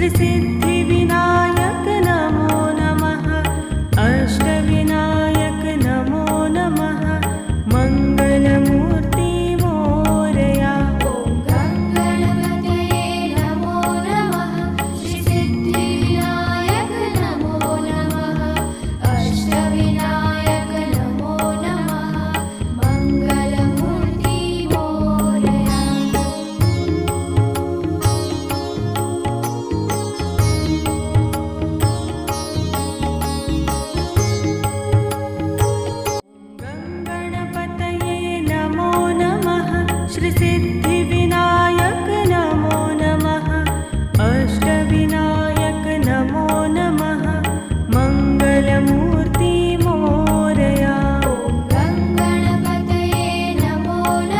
Mr. Shri Siddhivinayak नमो नमः। अष्टविनायक नमो नमः। मङ्गलमूर्ति मोरया। गङ्गणपतये नमो नमः।